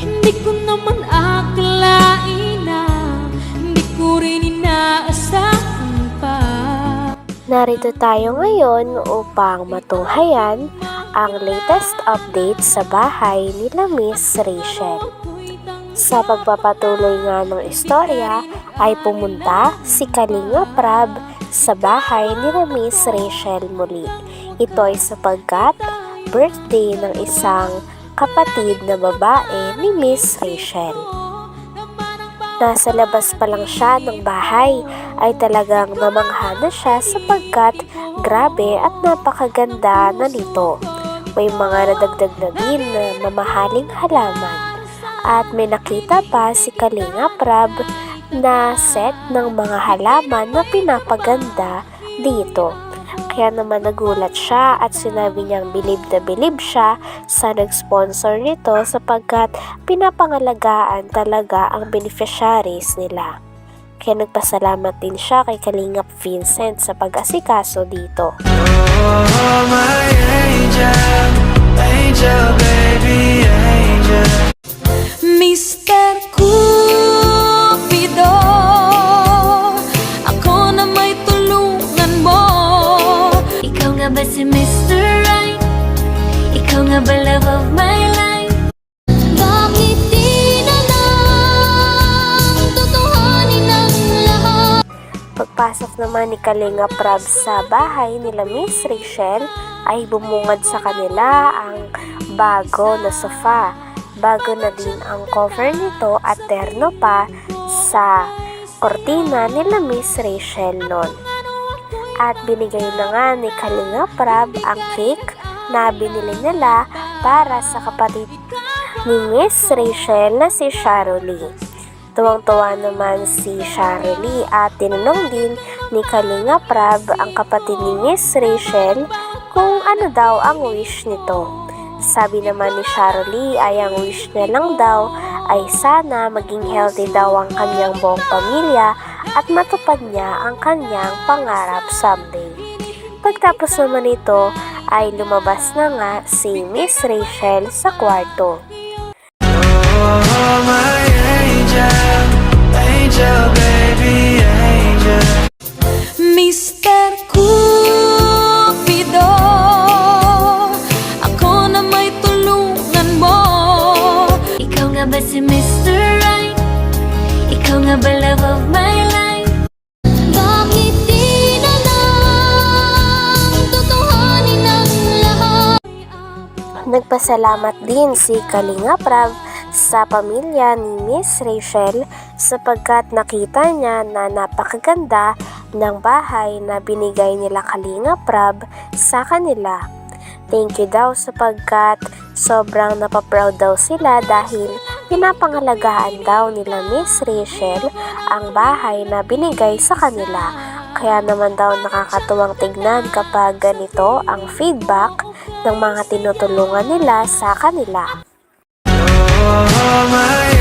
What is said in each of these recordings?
Hindi ko naman akalain na Hindi ko rin inaasahan pa Narito tayo ngayon upang matunghayan ang latest update sa bahay nila Miss Rachel. Sa pagpapatuloy nga ng istorya ay pumunta si Kalinga Prab sa bahay nila Miss Rachel muli. Ito ay sapagkat birthday ng isang kapatid na babae ni Miss Rachel. Nasa labas pa lang siya ng bahay ay talagang namangha na siya sapagkat grabe at napakaganda na nito. May mga nadagdag na din na mamahaling halaman. At may nakita pa si Kalinga Prab na set ng mga halaman na pinapaganda dito. Kaya naman nagulat siya at sinabi niyang bilib na bilib siya sa nag-sponsor nito sapagkat pinapangalagaan talaga ang beneficiaries nila. Kaya nagpasalamat din siya kay Kalingap Vincent sa pag-asikaso dito. Oh, my angel, angel, baby, angel. Mr. Cupido Pagpasok naman ni Kalinga Prab sa bahay nila Miss Rachel ay bumungad sa kanila ang bago na sofa. Bago na din ang cover nito at terno pa sa kortina nila Miss Rachel noon. At binigay na nga ni Kalinga Prab ang cake na binili nila para sa kapatid ni Miss Rachel na si Sharolee. Tuwang-tuwa naman si Sharolee at tinanong din ni Kalinga Prab ang kapatid ni Miss Rachel kung ano daw ang wish nito. Sabi naman ni Sharolee ay ang wish niya lang daw ay sana maging healthy daw ang kanyang buong pamilya at matupad niya ang kanyang pangarap someday. Pagtapos naman ito ay lumabas na nga si Miss Rachel sa kwarto. Oh, my angel, baby, angel. Mr. Cupido Ako na may tulungan mo Ikaw nga ba si Mr. Right? Ikaw nga ba love of my life? Bakit di na lang Tutuhanin ang lahat? Nagpasalamat din si Kalinga Prab sa pamilya ni Miss Rachel sapagkat nakita niya na napakaganda ng bahay na binigay nila Kalinga Prab sa kanila. Thank you daw sapagkat sobrang napaproud daw sila dahil pinapangalagaan daw nila Miss Rachel ang bahay na binigay sa kanila. Kaya naman daw nakakatuwang tignan kapag ganito ang feedback ng mga tinutulungan nila sa kanila. Oh, my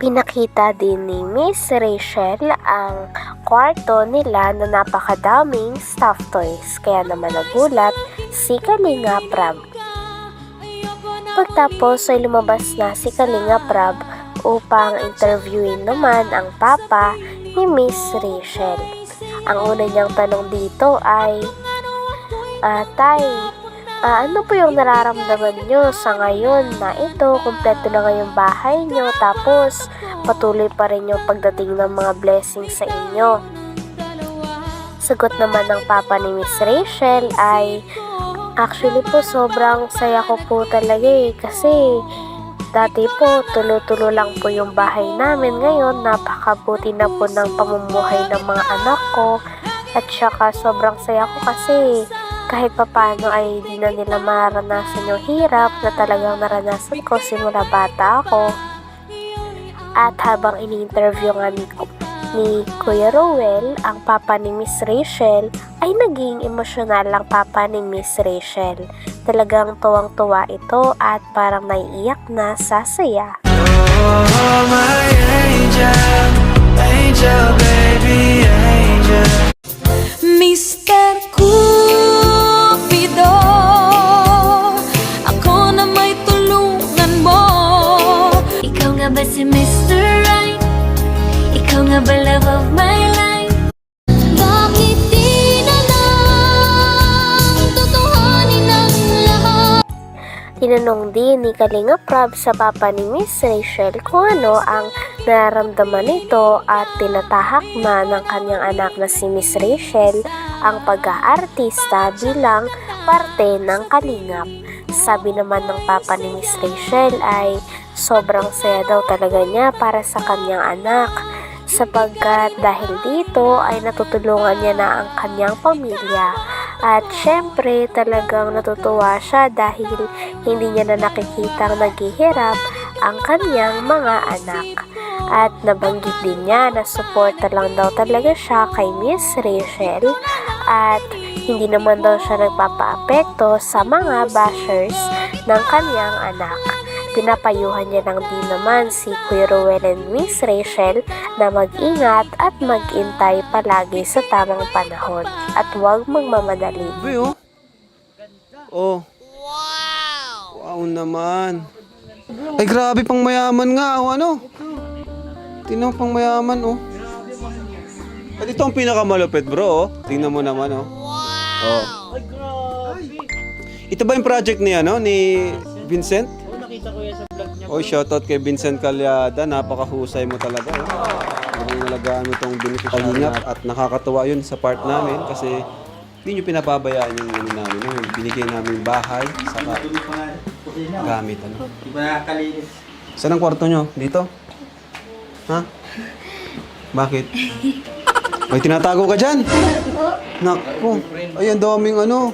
Pinakita din ni Miss Rachel ang kwarto nila na napakadaming stuffed toys kaya naman nagulat si Kalinga Prab. Pagtapos ay lumabas na si Kalinga Prab upang interviewin naman ang papa ni Miss Rachel. Ang una niyang tanong dito ay, Tay, ah, ano po yung nararamdaman nyo sa ngayon na ito, kumpleto na nga yung bahay nyo, tapos patuloy pa rin yung pagdating ng mga blessings sa inyo? Sagot naman ng papa ni Miss Rachel ay, Actually po, sobrang saya ko po talaga eh. Kasi dati po, tulo-tulo lang po yung bahay namin. Ngayon, napakabuti na po ng pamumuhay ng mga anak ko. At saka sobrang saya ko kasi kahit papano ay di na nila maranasan yung hirap na talagang naranasan ko simula bata ako. At habang ini-interview nga ni, ni Kuya Rowell, ang papa ni Miss Rachel, ay naging emosyonal ang papa ni Miss Rachel. Talagang tuwang-tuwa ito at parang naiiyak na sa saya. Oh, my angel, angel, baby, angel. Mr. Tinanong din ni Kalinga Prab sa papa ni Miss Rachel kung ano ang nararamdaman nito at tinatahak na ng kanyang anak na si Miss Rachel ang pag-aartista bilang parte ng Kalingap. Sabi naman ng papa ni Miss Rachel ay sobrang saya daw talaga niya para sa kanyang anak sapagkat dahil dito ay natutulungan niya na ang kanyang pamilya. At syempre talagang natutuwa siya dahil hindi niya na nakikitang naghihirap ang kanyang mga anak. At nabanggit din niya na suporta lang daw talaga siya kay Miss Rachel at hindi naman daw siya nagpapaapekto sa mga bashers ng kanyang anak. Pinapayuhan niya lang din naman si Kuya Rowell and Miss Rachel na mag-ingat at mag-intay palagi sa tamang panahon at huwag magmamadali. Uy, oh. Oh. Wow! Wow naman. Ay, grabe pang mayaman nga, oh, ano? Tingnan mo pang mayaman, oh. At ito ang pinakamalupit, bro, oh. Tingnan mo naman, oh. Wow! Oh. Ito ba yung project ni, ano, ni Vincent? Nakita ko yan sa vlog niya. Oh, shoutout kay Vincent Calyada. Napakahusay mo talaga, oh. Mukhang nalagaan mo itong beneficiary at nakakatuwa yun sa part namin kasi hindi nyo pinapabayaan yung ano namin. No? Binigay namin bahay, saka gamit. Ano. Di ba nakakalinis? Saan ang kwarto nyo? Dito? Ha? Bakit? May tinatago ka dyan? Naku. Ay, ang daming ano.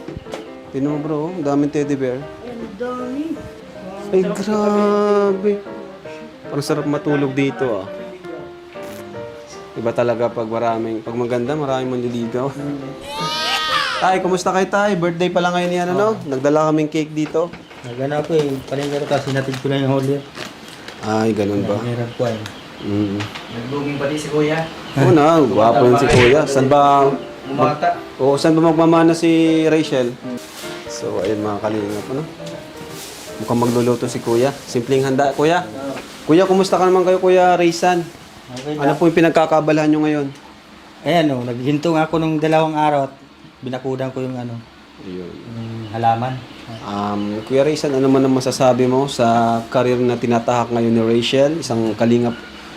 Tinan mo bro, ang daming teddy bear. Ay, grabe. Parang sarap matulog dito ah. Iba talaga pag maraming, pag maganda, maraming manliligaw. Tay, kumusta kayo tay? Birthday pa lang ngayon ni ano, no? Nagdala kaming cake dito. Nagana ko eh. Palengke ko kasi natid ko na yung holier. Ay, ganun ba? Meron ko eh. Mm. Nagluging pati si kuya. Oo na, gwapo yun si Kuya. Saan ba, Umata. o saan ba magmamana si Rachel? So, ayun mga kalingap, ano? Mukhang magluluto si Kuya. Simpleng handa, Kuya. Kuya, kumusta ka naman kayo, Kuya Raysan? Okay Ano lang. po yung pinagkakabalahan nyo ngayon? Ayan o, naghinto nga ako nung dalawang araw at binakudan ko yung ano, Ayun. yung halaman. Um, Kuya Raysan, ano man ang masasabi mo sa karir na tinatahak ngayon ni Rachel, isang kalingap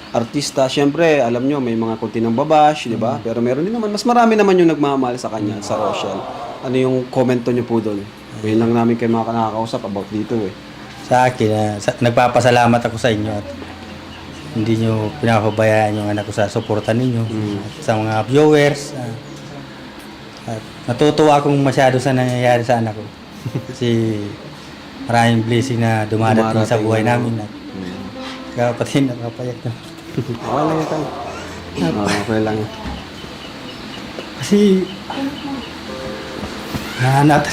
artista. Siyempre, alam nyo, may mga kunti ng babash, di ba? Pero meron din naman, mas marami naman yung nagmamahal sa kanya, sa Rochelle. Ano yung komento nyo po doon? Ngayon lang namin kayo mga nakakausap about dito eh. Sa akin, ah, sa, nagpapasalamat ako sa inyo at hindi nyo pinapabayaan yung anak ko sa suporta ninyo. At sa mga viewers. ah, at natutuwa akong masyado sa nangyayari sa anak ko. Kasi maraming blessing na dumadating sa Dumarating buhay na- namin. At Mm. kaya pati nakapayak na. Okay lang yun tayo. Oo, okay lang yun. Kasi nahanap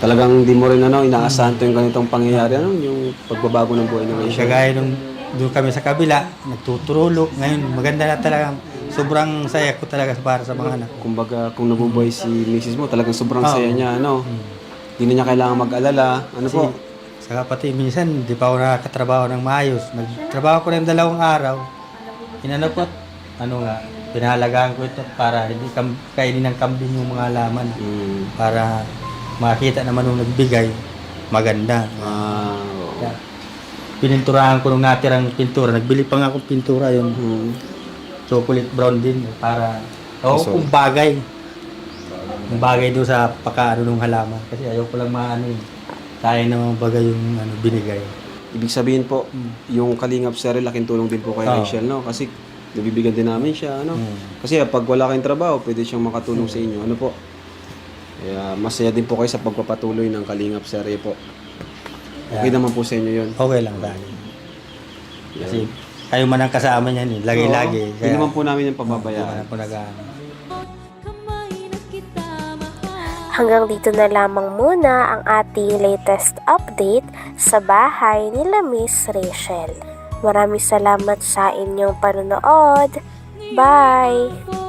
Talagang di mo rin ano, inaasahan to yung ganitong pangyayari, ano, yung pagbabago ng buhay ni Rachel. Kagaya nung doon kami sa kabila, nagtutulog. Ngayon, maganda na talaga. Sobrang saya ko talaga para sa mga anak. Kumbaga, kung nabubuhay si Mrs. mo, talagang sobrang Oo. saya niya, ano. Hindi na niya kailangan mag-alala. Ano Kasi, po? saka pati minsan, di pa ako nakakatrabaho ng maayos. Nagtrabaho ko ng dalawang araw. Inano ko, ano nga, pinahalagaan ko ito para hindi kam kainin ng kambing yung mga laman. Mm. Para makita naman nung nagbigay, maganda. Ah, oo. Kaya, pininturahan ko nung natirang pintura. Nagbili pa nga akong pintura yun. Mm. chocolate brown din para o Kaso- kung bagay kung bagay doon sa pakaano ng halaman kasi ayaw ko lang maano eh kaya naman bagay yung ano binigay Ibig sabihin po, yung Kalingap Sir, laking tulong din po kay Oo. Rachel, no? Kasi nabibigyan din namin siya, ano? Mm. Kasi pag wala kayong trabaho, pwede siyang makatulong sa inyo. Ano po? Kaya masaya din po kayo sa pagpapatuloy ng Kalingap Serye po. Okay naman po sa inyo yun. okay lang tayo kasi kayo man ang kasama niyan eh. Lagi-lagi. Oo. Hindi naman po namin yung Hindi pababayaan. naman po Hanggang dito na lamang muna ang ating latest update sa bahay nila Miss Rachel. Maraming salamat sa inyong panonood. Bye!